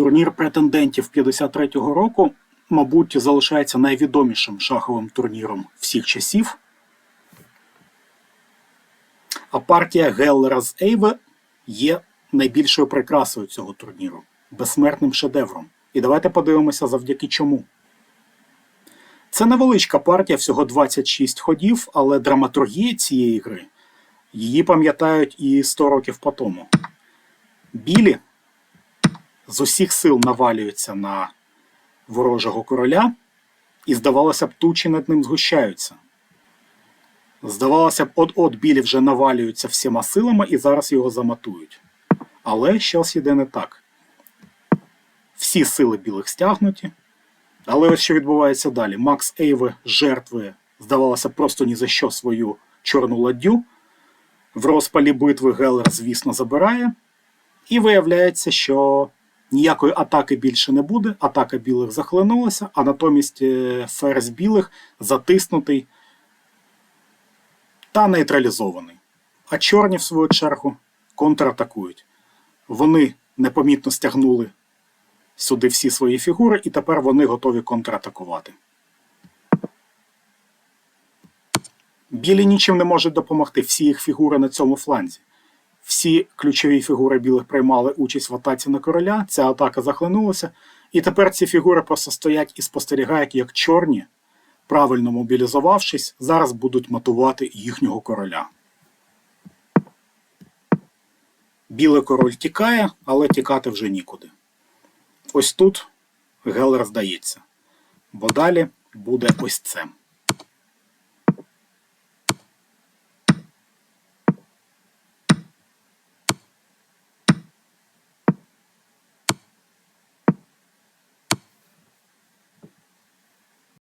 Турнір претендентів 53-го року, мабуть, залишається найвідомішим шаховим турніром всіх часів. А партія Геллера з Ейве є найбільшою прикрасою цього турніру, безсмертним шедевром. І давайте подивимося, завдяки чому. Це невеличка партія, всього 26 ходів, але драматургія цієї гри її пам'ятають і 100 років по тому. Білі з усіх сил навалюються на ворожого короля, і, здавалося б, тучі над ним згущаються. Здавалося б, от-от білі вже навалюються всіма силами і зараз його заматують. Але щось іде не так. Всі сили білих стягнуті. Але ось що відбувається далі. Макс Ейве жертвує, здавалося, б, просто ні за що свою чорну ладдю. В розпалі битви Геллер, звісно, забирає. І виявляється, що ніякої атаки більше не буде. Атака білих захлинулася, а натомість е, ферзь білих затиснутий та нейтралізований. А чорні, в свою чергу, контратакують. Вони непомітно стягнули сюди всі свої фігури, і тепер вони готові контратакувати. Білі нічим не можуть допомогти. Всі їх фігури на цьому фланзі. Всі ключові фігури білих приймали участь в атаці на короля. Ця атака захлинулася. І тепер ці фігури просто стоять і спостерігають, як чорні, правильно мобілізувавшись, зараз будуть матувати їхнього короля. Білий король тікає, але тікати вже нікуди. Ось тут Гелер здається. Бо далі буде ось це.